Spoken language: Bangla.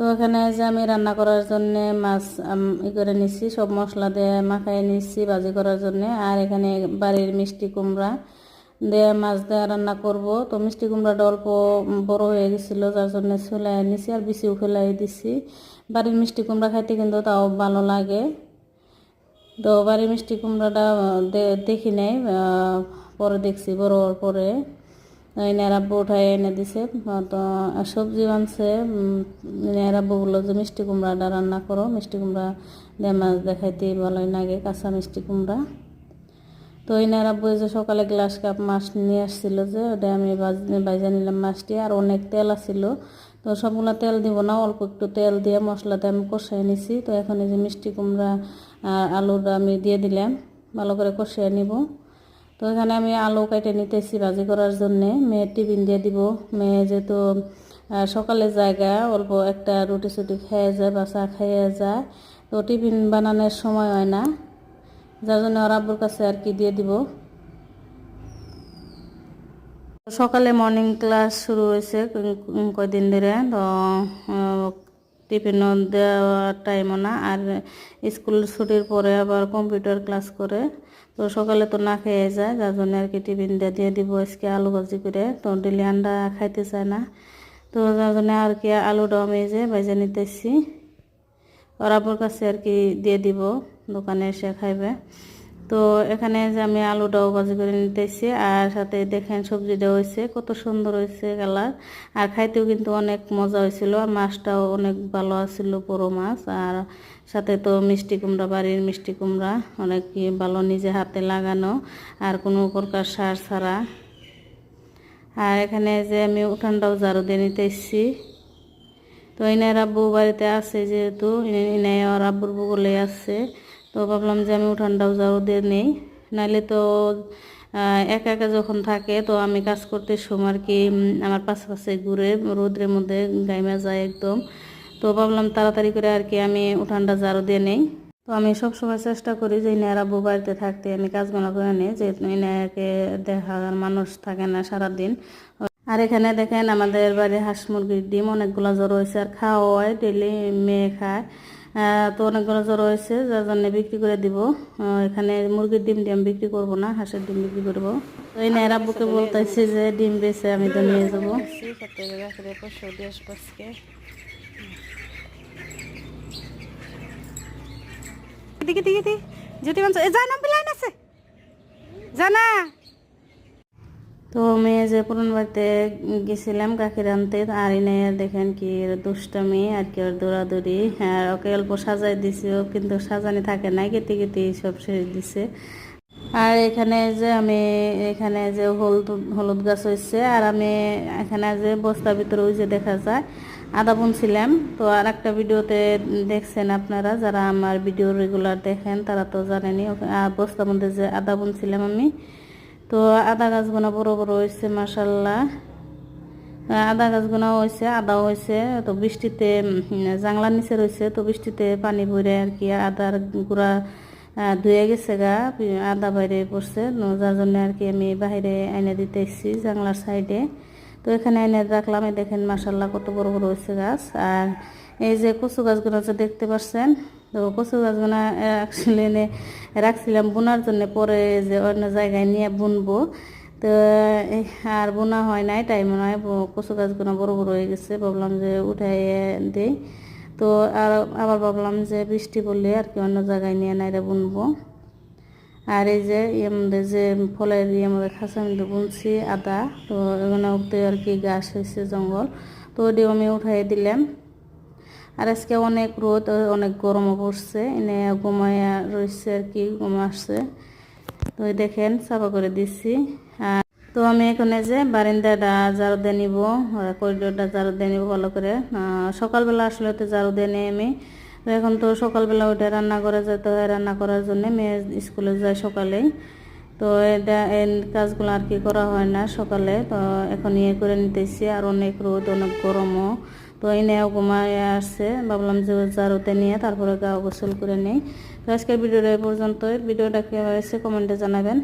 তো এখানে যে আমি রান্না করার জন্য মাছ ই করে নিচ্ছি সব মশলা দিয়ে মাখাই নিচ্ছি ভাজি করার জন্য। আর এখানে বাড়ির মিষ্টি কুমড়া দিয়ে মাছ দিয়ে রান্না করব। তো মিষ্টি কুমড়াটা অল্প বড় হয়ে গেছিল, যার জন্য চুলাই নিছি আর বিচিও ফেলাই দিছি। বাড়ির মিষ্টি কুমড়া খাইতে কিন্তু তাও ভালো লাগে। তো বাড়ির মিষ্টি কুমড়াটা দেখি নাই পরে দেখছি, বড় পরে। এনে আব্বু উঠাই এনে দিছে, তো সবজি বানছে এনে আব্বু বলল যে মিষ্টি কুমড়াটা রান্না করো, মিষ্টি কুমড়া দিয়ে মাছ দেখাইতে ভালোই লাগে কাঁচা মিষ্টি কুমড়া। তো এই আব্বু যে সকালে গ্লাস কাপ মাছ নিয়ে আসছিল যে, ওটা আমি বাইজা নিলাম মাছটি, আর অনেক তেল আছিল। তো সবগুলো তেল দিব না, অল্প একটু তেল দিয়ে মশলাতে আমি কষাই নিছি। তো এখন এই যে মিষ্টি কুমড়া আর আলুটা আমি দিয়ে দিলাম, ভালো করে কষিয়ে নিব। তো এখানে আমি আলু কেটে নিতেছি ভাজি করার জন্যে। মেয়ের টিফিন দিয়ে দিব। মেয়ে যেহেতু সকালে জায়গা, অল্প একটা রুটি সুটি খেয়ে যায়, বা চা খেয়ে যায়, তো টিফিন বানানোর সময় হয় না। যার জন্য ওর আব্বুর কাছে আর কি দিয়ে দিব। সকালে মর্নিং ক্লাস শুরু হয়েছে কয়দিন ধরে, তো টিফিন দেওয়ার টাইমও না। আর স্কুল ছুটির পরে আবার কম্পিউটার ক্লাস করে। তো সকালে তো না খেয়ে যায়, যার জন্য আর কি টিফিন দিয়ে দিয়ে দিব আজকে আলু ভাজি করে। তো ডেলি আন্ডা খাইতে চায় না। তো যার জন্য আর কি আলু ডম এই যে ভেজে নিতেছি। ওর কাছে আর কি দিয়ে দিব, দোকানে এসে খাইবে। তো এখানে যে আমি আলুটাও ভাজি করে নিতেছি, আর সাথে দেখেন সবজিটা হয়েছে, কত সুন্দর হয়েছে কালার। আর খাইতেও কিন্তু অনেক মজা হয়েছিল, আর মাছটাও অনেক ভালো আছিল বড় মাছ। আর সাথে তো মিষ্টি কুমড়া, বাড়ির মিষ্টি কুমড়া, অনেক ভালো নিজে হাতে লাগানো, আর কোনো প্রকার সার ছাড়া। আর এখানে যে আমি উঠানটাও ঝাড়ু দিয়ে নিতেছি। তো ইনার আব্বু বাড়িতে আছে যেহেতু, ইনাই আর আব্বুর বগলে আছে। তো ভাবলাম যে আমি উঠানটাও যাও দিয়ে নেই। নাহলে তো একা একা যখন থাকে, তো আমি কাজ করতে সময় কি আমার পাশে পাশে ঘুরে রোদ্রের মধ্যে গাইমা যায় একদম। তো ভাবলাম তাড়াতাড়ি করে আর কি আমি উঠানটা ঝাড়ু দিয়ে নেই। তো আমি সব সময় চেষ্টা করি যে ইনার আব্বু বাড়িতে থাকতে, আমি কাজগুলো করে নিই যে ইনাকে দেখার মানুষ থাকে না সারাদিন। আর এখানে দেখেন আমাদের বাড়ি হাঁস মুরগির ডিম অনেকগুলো জ্বর হয়েছে, আর খাওয়া হয় ডেলি মেয়ে খায়। তো অনেকগুলো জ্বর হয়েছে, যার জন্য বিক্রি করে দিব। এখানে মুরগির ডিম আমি বিক্রি করব না, হাঁসের ডিম বিক্রি করব। তো এই নায়ের আব্বুকে বলতেছি যে ডিম বেছে আমি তো নিয়ে যাব। দিকে দিকে দি জ্যোতি মানছ এ যা, নাম লাইন আছে। জানা তো মেয়ে যে পুরন বাড়িতে গেছিলাম গাখির আনতে আর এনে দেখেন কি দুষ্টামি আর কি ওর দৌড়াদৌড়ি। হ্যাঁ ওকে অল্প সাজাই দিছি ও, কিন্তু সাজানি থাকে না কেটে কেটে সব শেষ দিছে। আর এখানে যে আমি, এখানে যে হলুদ হলুদ গাছ হয়েছে আর আমি এখানে যে বস্তার ভিতরে ওই যে দেখা যায়, আদা বুনছিলাম তো আর একটা ভিডিওতে দেখছেন আপনারা, যারা আমার ভিডিও রেগুলার দেখেন, তারা তো জানেনি আর বস্তার মধ্যে যে আদা বুনছিলাম আমি তো আদা গাছগুলো বড় বড় হয়েছে মাসাল্লাহ আদা গাছগুলো হয়েছে আদাও হয়েছে, তো বৃষ্টিতে জাংলার নিচে রয়েছে, তো বৃষ্টিতে পানি ভরে আর কি আদার গুঁড়া ধুয়ে গেছে গা, আদা বাইরে পড়ছে যার জন্য আর কি আমি বাইরে এনে দিতে এসেছি জাংলার সাইডে। তো এখানে এনে রাখলাম, এই দেখেন মাসাল্লাহ কত বড় বড় হয়েছে গাছ। আর এই যে কচু গাছগুলো দেখতে পাচ্ছেন তো কচু গাছগুলো অ্যাকচুয়ালি এনে রাখছিলাম বোনার জন্য, পরে যে অন্য জায়গায় নিয়ে বুনবো। তো আর বোনা হয় নাই টাইম নয় ব- কচু গাছগুলো বড় বড় হয়ে গেছে, ভাবলাম যে উঠাইয়ে দিই। তো, আর আবার ভাবলাম যে বৃষ্টি পড়লে আর কি অন্য জায়গায় নিয়ে নাইরে বুনবো। আর এই যে মধ্যে যে ফলের ইয়ের মধ্যে খাঁচা মধ্যে বুনছি, আদা, তো এখানে উঠতে আর কি গাছ হয়েছে জঙ্গল, তো ওটিও আমি উঠাই দিলাম। আর আজকে অনেক রোদ, অনেক গরমও পড়ছে। এনে ঘুমাইয়া রয়েছে আর কি, ঘুম আসছে। তো দেখেন সাফা করে দিচ্ছি আর তো আমি এখানে যে বারিন্দাটা ঝাড়ু দিয়ে নিব করিডোরটা ঝাড়ু দিয়ে নিব ভালো করে। সকালবেলা আসলে তো ঝাড়ু দিয়ে নিই আমি। তো এখন তো সকালবেলা উঠে রান্না করে যেতে হয়, রান্না করার জন্য মেয়ে স্কুলে যায় সকালেই। তো এটা, এই কাজগুলো আর কি করা হয় না সকালে। তো এখন ইয়ে করে নিতেছি, আর অনেক রোদ, অনেক গরমও। তো এনেও ঘুমায় আসছে, ভাবলাম যে জারুতে নিয়ে তারপরে গা গোসল করে নেই। তো আজকের ভিডিওটা এই পর্যন্তই। ভিডিওটা কেমন হয়েছে কমেন্টে জানাবেন।